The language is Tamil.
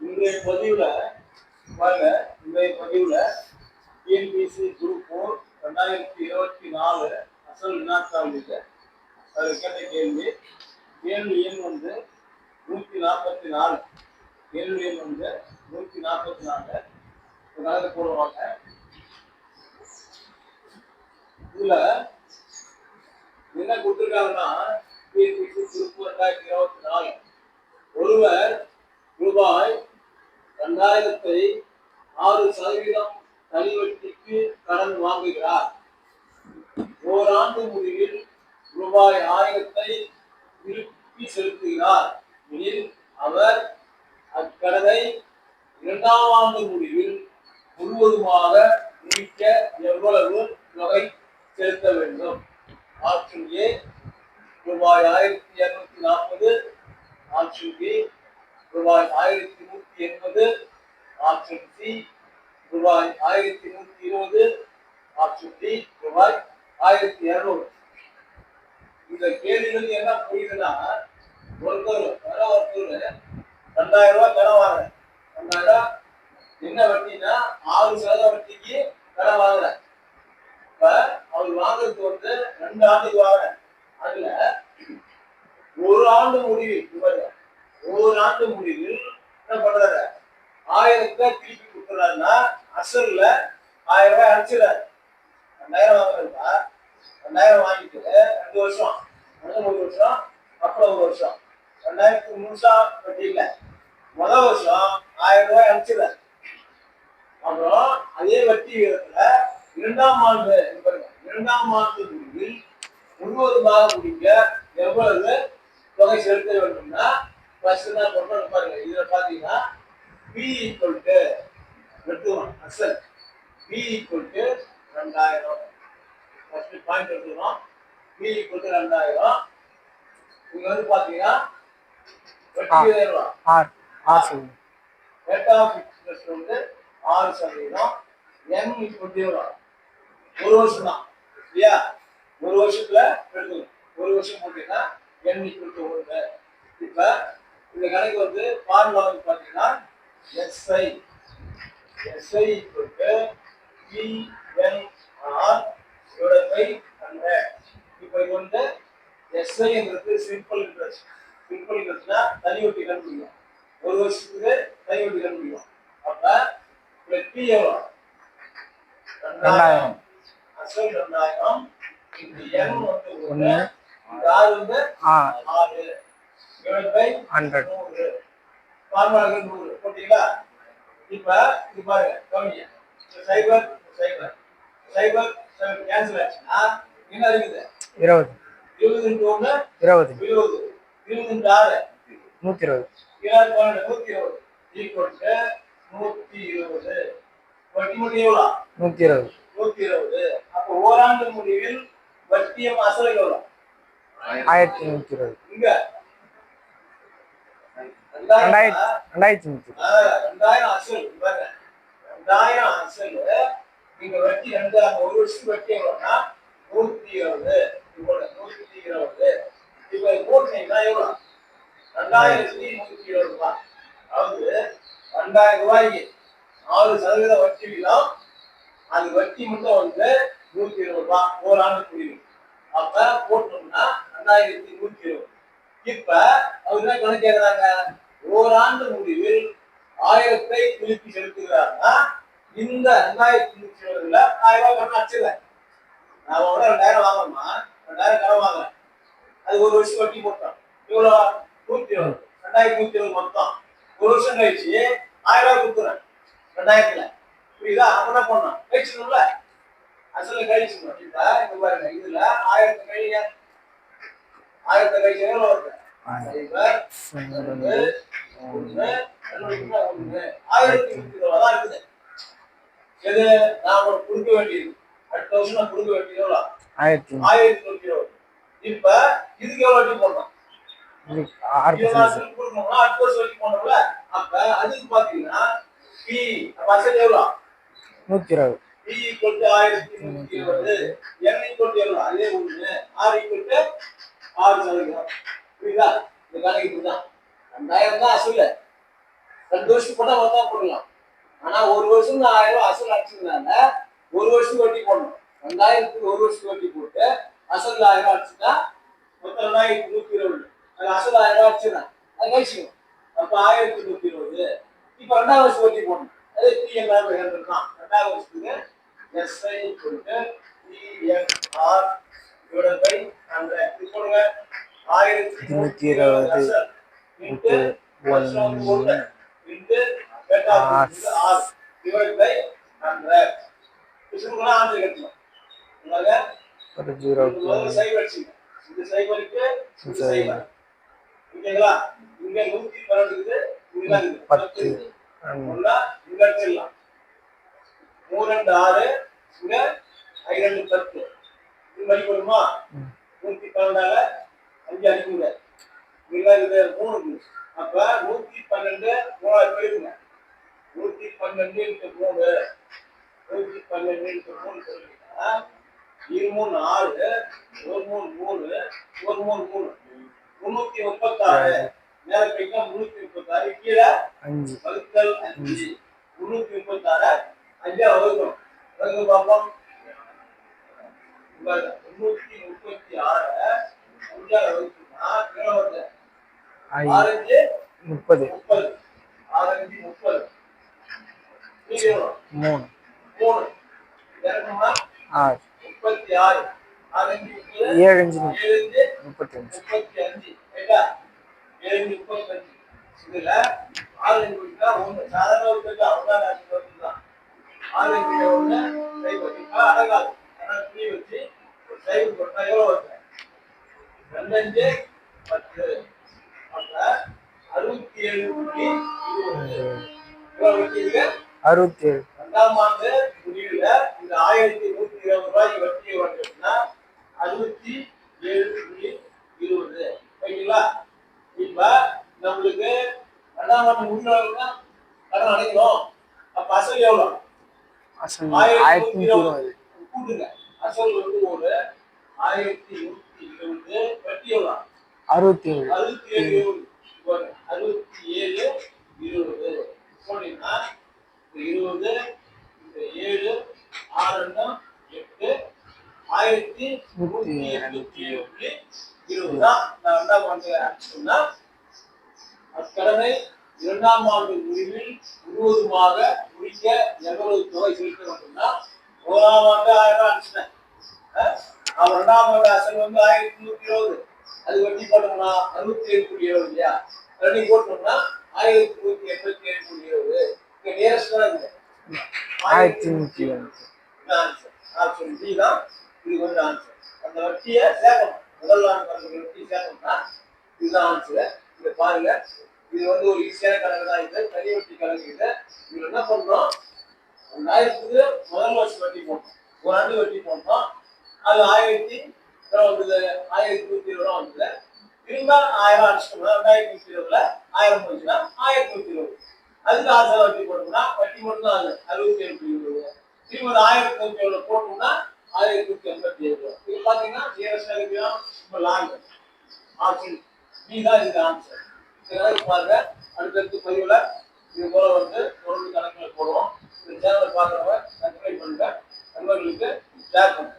இன்றைய பதிவுல பாருங்க இன்றைய பதிவுல டிஎன்பிசி குரூப் போர் ரெண்டாயிரத்தி இருபத்தி நாலு அசல் வினாத்தாள் அதில் கேட்ட கேள்வி கேள்வி எண் வந்து நூற்றி நாற்பத்தி நாலு. கேள்வி எண் வந்து நூற்றி நாற்பத்தி நாலு. கணக்கு போடுவாங்க இதுல என்ன கொடுத்துருக்காங்கன்னா டிஎன்பிசி குரூப் ரெண்டாயிரத்தி இருபத்தி நாலு. ஒருவர் ரூபாய் ரெண்டாயிரத்தை ஆறு சதவீதம் தனிவட்டிக்கு கடன் வாங்குகிறார். ஓராண்டு முடிவில் ரூபாய் ஆயிரத்தை திருப்பி செலுத்துகிறார். எனில் அவர் அக்கடனை இரண்டாம் ஆண்டு முடிவில் முழுவதுமாக முடிக்க எவ்வளவு தொகை செலுத்த வேண்டும்? ஆப்ஷன் ஏ ரூபாய் ஆயிரத்தி இருநூத்தி நாற்பது. ஆப்ஷன் பி ரூபாய் ஆயிரத்தி நூத்தி எண்பது ஆப்ஷன் சி ரூபாய் ஆயிரத்தி நூத்தி இருபது ஆப்ஷன் டி ரூபாய் ஆயிரத்தி இருநூறு. இந்த கேள்விகள் என்ன புரியுதுன்னா ஒருத்தர் வர ஒருத்தர் ரெண்டாயிரம் ரூபாய் கடன் வாங்க ரெண்டாயிரம் என்ன வட்டினா ஆறு சதவீத வட்டிக்கு கடன் வாங்குற இப்ப அவர் வாங்குறது வந்து ரெண்டு ஆண்டுக்கு வாங்குற அதுல ஒரு ஆண்டு முடிவு இவர் ஒரு ஆண்டு முடிவில் என்ன பண்றாரு? ஆயிரத்தை திருப்பி கொடுக்குறாருன்னா அசல்ல ஆயிரம் ரூபாய் அடிச்சிடாரு ரெண்டாயிரம் வாங்குறதா ரெண்டாயிரம் வாங்கிட்டு ரெண்டு வருஷம் முதல் வருஷம் அப்புறம் ஒரு வருஷம். ரெண்டாயிரத்தி முழுசா வட்டி இல்லை முதல் வருஷம் ஆயிரம் ரூபாய் அடிச்சிடாரு அப்புறம் அதே வட்டி விகிதத்துல இரண்டாம் ஆண்டு பாருங்க, இரண்டாம் ஆண்டு முடிவில் முழுவதுமாக முடிக்க எவ்வளவு தொகை செலுத்த வேண்டும்னா ஃபர்ஸ்ட் என்ன பண்றோம் பாருங்க. இதுல பாத்தீங்கன்னா பி ஈக்குவல் டு எடுத்துக்கணும் அசல். பி ஈக்குவல் டு ரெண்டாயிரம். ஃபர்ஸ்ட் பாயிண்ட் எடுத்துக்கணும் பி ஈக்குவல் டு ரெண்டாயிரம். இங்க வந்து இன்ட்ரெஸ்ட் வந்து ஆறு சதவீதம். ஈக்குவல் எவ்வளோ ஒரு வருஷம் தான் இல்லையா? ஒரு வருஷத்துல எடுக்கணும் ஒரு வருஷம் போட்டீங்கன்னா என் ஈக்குவல் ஒன்று. இப்போ இந்த கணக்கு வந்து ஃபார்முலா வந்து பார்த்தீங்கன்னா SI SI to PNR divide by hundred இப்போ இது வந்து எஸ்ஐங்கிறது சிம்பிள் இன்ட்ரெஸ்ட் சிம்பிள் இன்ட்ரெஸ்ட்னா தனி வட்டி கண்டுபிடிக்கும். ஒரு வருஷத்துக்கு தனி வட்டி கண்டுபிடிக்கும். அப்ப இந்த பி எவ்வளோ ரெண்டாயிரம். அசல் ரெண்டாயிரம். இந்த என் வந்து ஒன்று. இந்த ஆறு வந்து ஆறு. ஹண்ட்ரட் ஃபார்முலாக்கு நூறு. போட்டீங்களா? இப்ப இது பாருங்க கவனிங்க. சைபர் சைபர் சைபர் சைபர் கேன்சல் ஆச்சுன்னா என்ன இருக்குது? இருபது. இருபது இன்ட்டு ஒன்று இருபது. இருபது. இருபது இன்ட்டு ஆறு. நூற்றி இருபது இருபது பன்னெண்டு நூத்தி இருபது ஈக்குவல் டு நூத்தி இருபது வட்டி எவ்வளோ? நூற்றி இருபது நூத்தி இருபது அப்போ ஓராண்டு முடிவில் வட்டியம் அசல் எவ்வளோ? ஆயிரத்தி நூற்றி இருபது இங்க ரெண்டாயிரத்தி ரெண்டாயிரத்தி நூற்றி ரெண்டாயிரம் அசல் ரெண்டாயிரம் அசல் நீங்க வட்டி ரெண்டு ஒரு வருஷத்துக்கு வட்டி எவ்வளோனா நூத்தி இருபது. இவ்வளவு நூத்தி இருபது. இப்ப இது போட்டீங்கன்னா எவ்வளோ ரெண்டாயிரத்தி நூத்தி இருபது ரூபாய் அதாவது ரெண்டாயிரம் ரூபாய்க்கு ஆறு சதவீத வட்டி வீதம். அது வட்டி மட்டும் வந்து நூத்தி இருபது ரூபாய் ஓராண்டு புரியும் அப்ப போட்டோம்னா ரெண்டாயிரத்தி நூத்தி இருபது. இப்ப அவர் என்ன கணக்கு கேக்குறாங்க? ஓராண்டு முடிவில் ஆயிரத்தை திருப்பி செலுத்துகிறார்னா இந்த ரெண்டாயிரத்தி நூத்தி இருபதுல ஆயிரம் ரூபாய் கடன் அடிச்சிடல நான் உடனே ரெண்டாயிரம் வாங்கணுமா ரெண்டாயிரம் கடன் வாங்குறேன். அது ஒரு வருஷம் வட்டி போட்டோம். இவ்வளோ நூத்தி இருபது ரெண்டாயிரத்தி நூத்தி இருபது மொத்தம். ஒரு வருஷம் கழிச்சு ஆயிரம் ரூபாய் கொடுத்துறேன். ரெண்டாயிரத்துல. புரியுதா? அப்ப என்ன பண்ணோம்? கழிச்சிடும்ல அசல கழிச்சிடணும் இப்ப இங்க பாருங்க இதுல ஆயிரத்தி கழிங்க. ஆயிரத்தி கழிச்சு எவ்வளோ வருது? ஒண்ணு ஒண்ணு ஆயிரத்தி நூத்தி இருபது. எது நான் வேண்டியது அடுத்த ஆயிரத்தி ஆயிரத்தி நூத்தி இருபது. இப்ப இதுக்கு எவ்வளவு? வட்டி போடணும் ஆறு பர்சன்ட் கொடுக்கணும்னா அடுத்த வருஷம் வட்டி போடணும்ல அப்ப அதுக்கு பாத்தீங்கன்னா பி அப்ப எவ்வளோ நூற்றி இருபது பி ஈக்குவல் ஆயிரத்தி நூத்தி இருபது என் ஈக்குவல் எவ்வளோ அதே ஒண்ணு ஆர் ஈக்குவல் ஆறு சதவீதம். புரியுதா? இந்த வேலைக்கு இதுதான் ரெண்டாயிரம் தான் அசல். ரெண்டு வருஷத்துக்கு போட்டா தான் போடலாம் ஆனா ஒரு வருஷம் நான் ஆயிரம் ரூபாய் அசல் அடிச்சதுனால ஒரு வருஷத்துக்கு வட்டி போடணும். ரெண்டாயிரத்துக்கு ஒரு வருஷத்துக்கு வட்டி போட்டு அசல் ஆயிரம் ரூபாய் அடிச்சுட்டா மொத்தம் ரெண்டாயிரத்தி நூத்தி இருபது. அது அசல் ஆயிரம் ரூபாய் அடிச்சிடறேன். அது கழிச்சுக்கணும் அப்ப ஆயிரத்தி நூத்தி இருபது. இப்ப ரெண்டாவது வருஷம் வட்டி போடணும். அது பிஎம்ஆர் தான் ரெண்டாவது வருஷத்துக்கு எஸ்ஐ சொல்லிட்டு பிஎன்ஆர் டிவைட் பை ஹண்ட்ரட் இது போடுங்க. ஆயிரத்தி நூத்தி இருபது இன்ட்டு வருஷம் ஒரு ஜீரோ இந்த நூத்தி பன்னெண்டு இருக்குது பத்து மூணு ரெண்டு ஆறு இங்க ரெண்டு பத்து இது மணி வருமா நூத்தி பன்னெண்டால அஞ்சு அடிக்குங்க. இங்க இருக்குது மூணு இருக்குது. அப்ப நூத்தி பன்னெண்டு மூணாவது போயிருங்க நூத்தி பன்னெண்டு இன்ட்டு மூணு. நூத்தி பன்னெண்டு இன்ட்டு மூணு சொல்லிட்டா இரு மூணு ஆறு ஒரு மூணு மூணு. ஒரு மூணு மூணு. முன்னூத்தி முப்பத்தாறு. மேல போயிட்டா முன்னூத்தி முப்பத்தாறு. கீழே வகுத்தல் அஞ்சு. முன்னூத்தி முப்பத்தாறு. அஞ்சா வகுக்கணும். வகுக்க பார்ப்போம் முன்னூத்தி முப்பத்தி ஆறு அஞ்சா வகுக்கணும்னா கீழே வருது ஐ ஆரஞ்சு முப்பது. எவ்வளோ? மூணு. ஆறு. ஆறு. ஏழு அஞ்சு முப்பத்தி அஞ்சு. இதுல ஆரஞ்சு குடிச்சா ஒண்ணு. சாதாரண ஒரு நான் சொல்றது தான் ஆரஞ்சு ஒண்ணு சைபர் இப்ப அடங்காது. ஆனா துணி வச்சு சைபர் போட்டா எவ்வளவு வருது? ரெண்டஞ்சு பத்து. அறுபத்தி ஏழு புள்ளி இருபது. அறுபத்தி ஏழு ரெண்டாம் ஆண்டு முடிவுல இந்த ஆயிரத்தி நூத்தி இருபது ரூபாய் வட்டியை வாங்கினா அறுபத்தி ஏழு புள்ளி இருபது. ஓகேங்களா இப்ப நம்மளுக்கு ரெண்டாம் ஆண்டு முடிவுல கடன் அடைக்கணும். அப்ப அசல் எவ்வளவு? அசல் ஆயிரத்தி நூத்தி இருபது. கூட்டுங்க. அசல் வந்து ஒரு ஆயிரத்தி நூத்தி அறுபத்தி ஏழு அறுபத்தி ஏழு அறுபத்தி ஏழு இருபது சொன்னீங்கன்னா இருபது இந்த ஏழு ஆறு எட்டு ஆயிரத்தி நூத்தி எண்பத்தி ஏழு இருபது. தான் நான் என்ன பண்றேன் சொன்னா அக்கடனை இரண்டாம் ஆண்டு முடிவில் முழுவதுமாக முடிக்க எவ்வளவு தொகை செலுத்த வேண்டும்னா ஓராம் ஆண்டு ஆயிரம் ரூபாய் அவன் ரெண்டாம் அசல் வந்து ஆயிரத்தி நூத்தி இருபது. அது வட்டி போட்டோம்னா அறுபத்தி ஏழு புள்ளி இருபது இல்லையா? ரெண்டையும் போட்டோம்னா ஆயிரத்தி நூத்தி எண்பத்தி ஏழு புள்ளி இருபது இங்க தான் இருக்கு ஆயிரத்தி நூத்தி ஆன்சர் ஆப்ஷன் டி தான் இது வந்து ஆன்சர் அந்த வட்டியை சேர்க்கணும். முதல் ஆண்டு அந்த வட்டி சேர்க்கணும்னா இதுதான் ஆன்சர் இதை பாருங்க. இது வந்து ஒரு ஈஸியான கணக்கு தான் இது. தனி வட்டி கணக்கு இது. இதுல என்ன பண்றோம்? ரெண்டாயிரத்துக்கு முதல் வருஷம் வட்டி போட்டோம். ஒரு ஆண்டு வட்டி போட்டோம். அது ஆயிரத்தி எவ்வளோ வந்தது ஆயிரத்தி நூத்தி இருபது ரூபா வந்தது. திரும்ப ஆயிரம் அடிச்சிட்டோம்னா ரெண்டாயிரத்தி நூத்தி இருபதுல ஆயிரம் போச்சுன்னா ஆயிரத்தி நூத்தி இருபது. அதுக்கு ஆசை வட்டி போட்டோம்னா வட்டி மட்டும் தான் அது அறுபத்தி ஏழு புள்ளி இருபது. திரும்ப ஒரு ஆயிரத்தி நூத்தி ஏழு போட்டோம்னா ஆயிரத்தி நூத்தி எண்பத்தி ஏழு இது பாத்தீங்கன்னா ஜிஎஸ் தான் ரொம்ப லாங் ஆப்ஷன் பி தான் இதுக்கு ஆன்சர் இதனால பாருங்க அடுத்தடுத்து பதிவுல இது போல வந்து பொருள் கணக்குல போடுவோம். இந்த சேனலை பார்க்குறவங்க சப்ஸ்கிரைப் பண்ணுங்க. நண்பர்களுக்கு ஷேர் பண்ணுங்க.